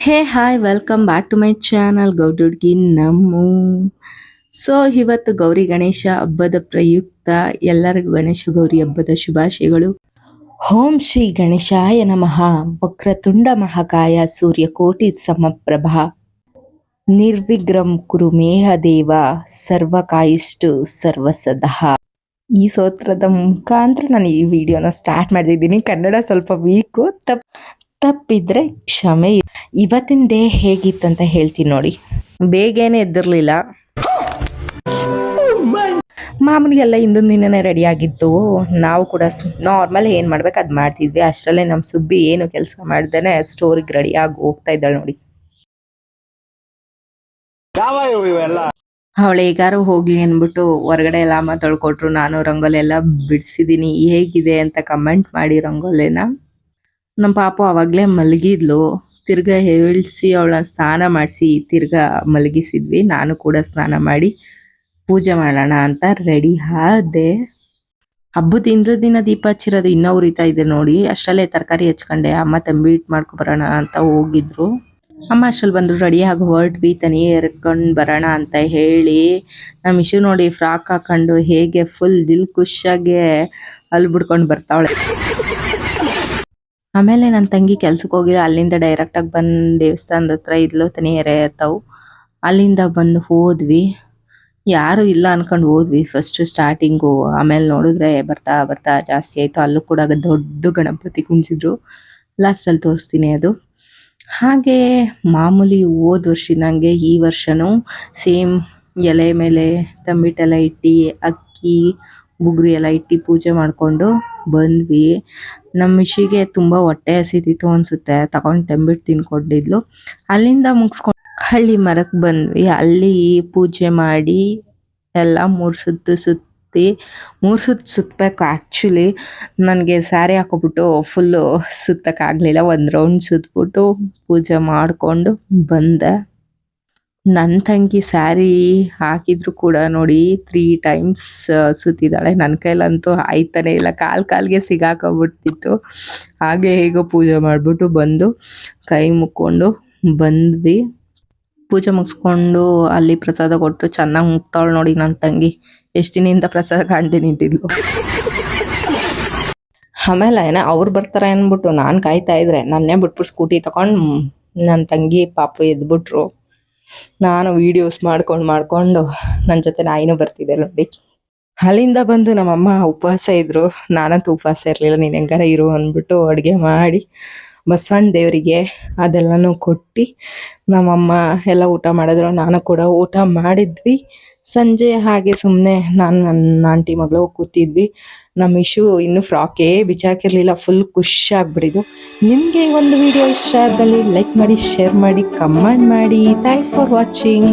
Hey, hi, welcome back to my channel Goududgi ನಮ್ಮು. So, ಇವತ್ತು ಗೌರಿ ಗಣೇಶ ಹಬ್ಬದ ಪ್ರಯುಕ್ತ ಎಲ್ಲರಿಗೂ ಗಣೇಶ ಗೌರಿ ಹಬ್ಬದ ಶುಭಾಶಯಗಳು. ಓಂ ಶ್ರೀ ಗಣೇಶಾಯ ನಮಃ. ವಕ್ರತುಂಡ ಮಹಾಕಾಯ ಸೂರ್ಯಕೋಟಿ ಸಮಪ್ರಭಾ. ನಿರ್ವಿಗ್ರಂ ಕುರು ಮೇಹ ದೇವ ಸರ್ವಕಾಯಿಷ್ಟು ಸರ್ವಸದಃ. ಈ ಸೋತ್ರದ ಮುಖಾಂತರ ನಾನು ಈ ವಿಡಿಯೋನ ಸ್ಟಾರ್ಟ್ ಮಾಡಿದ್ದೀನಿ ಕನ್ನಡ ಸ್ವಲ್ಪ ವೀಕು ತಪ್ ತಪ್ಪಿದ್ರೆ ಕ್ಷಮೆ ಇವತ್ತಿನ ಡೇ ಹೇಗಿತ್ತಂತ ಹೇಳ್ತೀನಿ ನೋಡಿ. ಬೇಗನೆ ಎದ್ದಿರ್ಲಿಲ್ಲ. ಮಾಮೂಲಿಗೆಲ್ಲ ಹಿಂದಿನ ದಿನನೇ ರೆಡಿ ಆಗಿತ್ತು. ನಾವು ಕೂಡ ನಾರ್ಮಲ್ ಏನು ಮಾಡ್ಬೇಕು ಅದು ಮಾಡ್ತಿದ್ವಿ. ಅಷ್ಟರಲ್ಲೇ ನಮ್ಮ ಸುಬ್ಬಿ ಏನು ಕೆಲಸ ಮಾಡ್ದೇನೆ ಸ್ಟೋರಿಗೆ ರೆಡಿ ಆಗಿ ಹೋಗ್ತಾ ಇದ್ದಾಳೆ ನೋಡಿ. ಅವಳು ಹೇಗಾರು ಹೋಗ್ಲಿ ಅಂದ್ಬಿಟ್ಟು ಹೊರಗಡೆ ಎಲ್ಲ ಮಾತಾಡ್ಕೊಟ್ರು ತೊಳ್ಕೊಟ್ರು. ನಾನು ರಂಗೋಲಿ ಎಲ್ಲ ಬಿಡಿಸಿದ್ದೀನಿ ಹೇಗಿದೆ ಅಂತ ಕಮೆಂಟ್ ಮಾಡಿ ರಂಗೋಲಿನ. ನಮ್ಮ ಪಾಪು ಅವಾಗಲೇ ಮಲಗಿದ್ಲು. ತಿರ್ಗಾ ಹೇಳಿಸಿ ಅವಳ ಸ್ನಾನ ಮಾಡಿಸಿ ತಿರ್ಗಾ ಮಲಗಿಸಿದ್ವಿ. ನಾನು ಕೂಡ ಸ್ನಾನ ಮಾಡಿ ಪೂಜೆ ಮಾಡೋಣ ಅಂತ ರೆಡಿ ಆದೆ. ಹಬ್ಬದ ಇಂದ್ರ ದಿನ ದೀಪ ಹಚ್ಚಿರೋದು ಇನ್ನೂ ಉರಿತಾ ಇದೆ ನೋಡಿ. ಅಷ್ಟರಲ್ಲೇ ತರಕಾರಿ ಹಚ್ಕೊಂಡೆ. ಅಮ್ಮ ತಂಬಿ ಇಟ್ಟು ಮಾಡ್ಕೊಬರೋಣ ಅಂತ ಹೋಗಿದ್ರು. ಅಮ್ಮ ಅಷ್ಟಲ್ಲಿ ಬಂದರು ರೆಡಿ ಆಗಿ ಹೊರಟ್ವಿ. ತನಿ ಎರ್ಕೊಂಡು ಬರೋಣ ಅಂತ ಹೇಳಿ. ನಮ್ಮ ಇಶು ನೋಡಿ ಫ್ರಾಕ್ ಹಾಕೊಂಡು ಹೇಗೆ ಫುಲ್ ದಿಲ್ ಖುಷಿಯಾಗೆ ಅಲ್ಲಿ ಬಿಡ್ಕೊಂಡು ಬರ್ತಾವಳೆ. ಆಮೇಲೆ ನನ್ನ ತಂಗಿ ಕೆಲ್ಸಕ್ಕೆ ಹೋಗಿ ಅಲ್ಲಿಂದ ಡೈರೆಕ್ಟಾಗಿ ಬಂದು ದೇವಸ್ಥಾನದ ಹತ್ರ ಇದ್ಲು ತನಿ ಎರೆ ಅಲ್ಲಿಂದ ಬಂದು ಹೋದ್ವಿ. ಯಾರು ಇಲ್ಲ ಅನ್ಕೊಂಡು ಹೋದ್ವಿ. ಫಸ್ಟ್ ಸ್ಟಾರ್ಟಿಂಗು ಆಮೇಲೆ ನೋಡಿದ್ರೆ ಬರ್ತಾ ಬರ್ತಾ ಜಾಸ್ತಿ ಆಯಿತು. ಅಲ್ಲೂ ಕೂಡ ದೊಡ್ಡ ಗಣಪತಿ ಕುಂಚಿದ್ರು ಲಾಸ್ಟಲ್ಲಿ ತೋರಿಸ್ತೀನಿ ಅದು. ಹಾಗೆ ಮಾಮೂಲಿ ಹೋದ ವರ್ಷದಂಗೆ ಈ ವರ್ಷನೂ ಸೇಮ್ ಎಲೆ ಮೇಲೆ ತಂಬಿಟ್ಟೆಲ್ಲ ಇಟ್ಟು ಅಕ್ಕಿ ಬುಗ್ರಿ ಎಲ್ಲ ಇಟ್ಟು ಪೂಜೆ ಮಾಡ್ಕೊಂಡು ಬಂದ್ವಿ. ನಮ್ಮ ಮಿಶಿಗೆ ತುಂಬ ಹೊಟ್ಟೆ ಹಸಿತಿತ್ತು ಅನಿಸುತ್ತೆ. ತಗೊಂಡು ತಂಬಿಟ್ಟು ತಿನ್ಕೊಂಡಿದ್ಲು. ಅಲ್ಲಿಂದ ಮುಗಿಸ್ಕೊಂಡು ಹಳ್ಳಿ ಮರಕ್ಕೆ ಬಂದ್ವಿ. ಅಲ್ಲಿ ಪೂಜೆ ಮಾಡಿ ಎಲ್ಲ ಮೂರು ಸುತ್ತು ಸುತ್ತಿ, ಮೂರು ಸುತ್ತು ಸುತ್ತಬೇಕು ಆ್ಯಕ್ಚುಲಿ ನನಗೆ ಸ್ಯಾರಿ ಹಾಕೊಬಿಟ್ಟು ಫುಲ್ಲು ಸುತ್ತಕ್ಕಾಗಲಿಲ್ಲ. ಒಂದು ರೌಂಡ್ ಸುತ್ತಬಿಟ್ಟು ಪೂಜೆ ಮಾಡಿಕೊಂಡು ಬಂದೆ. ನನ್ನ ತಂಗಿ ಸ್ಯಾರಿ ಹಾಕಿದ್ರು ಕೂಡ ನೋಡಿ ತ್ರೀ ಟೈಮ್ಸ್ ಸುತ್ತಿದ್ದಾಳೆ. ನನ್ನ ಕೈಲಂತೂ ಆಯ್ತಾನೆ ಇಲ್ಲ. ಕಾಲು ಕಾಲಿಗೆ ಸಿಗಾಕೊಬಿಡ್ತಿತ್ತು. ಹಾಗೆ ಹೇಗೋ ಪೂಜೆ ಮಾಡಿಬಿಟ್ಟು ಬಂದು ಕೈ ಮುಕ್ಕೊಂಡು ಬಂದ್ವಿ. ಪೂಜೆ ಮುಗಿಸ್ಕೊಂಡು ಅಲ್ಲಿ ಪ್ರಸಾದ ಕೊಟ್ಟು ಚೆನ್ನಾಗಿ ಮುಗ್ತಾವಳು ನೋಡಿ ನನ್ನ ತಂಗಿ. ಎಷ್ಟು ದಿನದಿಂದ ಪ್ರಸಾದ ಕಾಣ್ದೆ ನಿಂತಿದ್ಲು. ಆಮೇಲೆ ಏನೋ ಅವ್ರು ಬರ್ತಾರೆ ಅಂದ್ಬಿಟ್ಟು ನಾನು ಕಾಯ್ತಾ ಇದ್ರೆ ನನ್ನೇ ಬಿಟ್ಬಿಟ್ಟು ಸ್ಕೂಟಿ ತಗೊಂಡು ನನ್ನ ತಂಗಿ ಪಾಪ ಎದ್ಬಿಟ್ರು. ನಾನು ವೀಡಿಯೋಸ್ ಮಾಡ್ಕೊಂಡು ಮಾಡ್ಕೊಂಡು ನನ್ನ ಜೊತೆ ನಾಯಿನೂ ಬರ್ತಿದ್ದೆ ನೋಡಿ. ಅಲ್ಲಿಂದ ಬಂದು ನಮ್ಮಮ್ಮ ಉಪವಾಸ ಇದ್ದರು ನಾನಂತೂ ಉಪವಾಸ ಇರಲಿಲ್ಲ. ನೀನು ಹೆಂಗಾರ ಇರು ಅಂದ್ಬಿಟ್ಟು ಅಡುಗೆ ಮಾಡಿ ಬಸವಣ್ಣ ದೇವರಿಗೆ ಅದೆಲ್ಲನೂ ಕೊಟ್ಟು ನಮ್ಮಮ್ಮ ಎಲ್ಲ ಊಟ ಮಾಡಿದ್ರು. ನಾನು ಕೂಡ ಊಟ ಮಾಡಿದ್ವಿ. ಸಂಜೆ ಹಾಗೆ ಸುಮ್ಮನೆ ನಾನು ನನ್ನ ಆಂಟಿ ಮಗಳು ಕೂತಿದ್ವಿ. ನಮ್ಮ ಇಶು ಇನ್ನೂ ಫ್ರಾಕೇ ಬಿಚ್ಚಾಕಿರಲಿಲ್ಲ ಫುಲ್ ಖುಷಿ ಆಗ್ಬಿಟ್ಟಿದ್ದು. ನಿಮಗೆ ಈ ಒಂದು ವಿಡಿಯೋ ಇಷ್ಟ ಆದಲ್ಲಿ ಲೈಕ್ ಮಾಡಿ ಶೇರ್ ಮಾಡಿ ಕಮೆಂಟ್ ಮಾಡಿ. Thanks for watching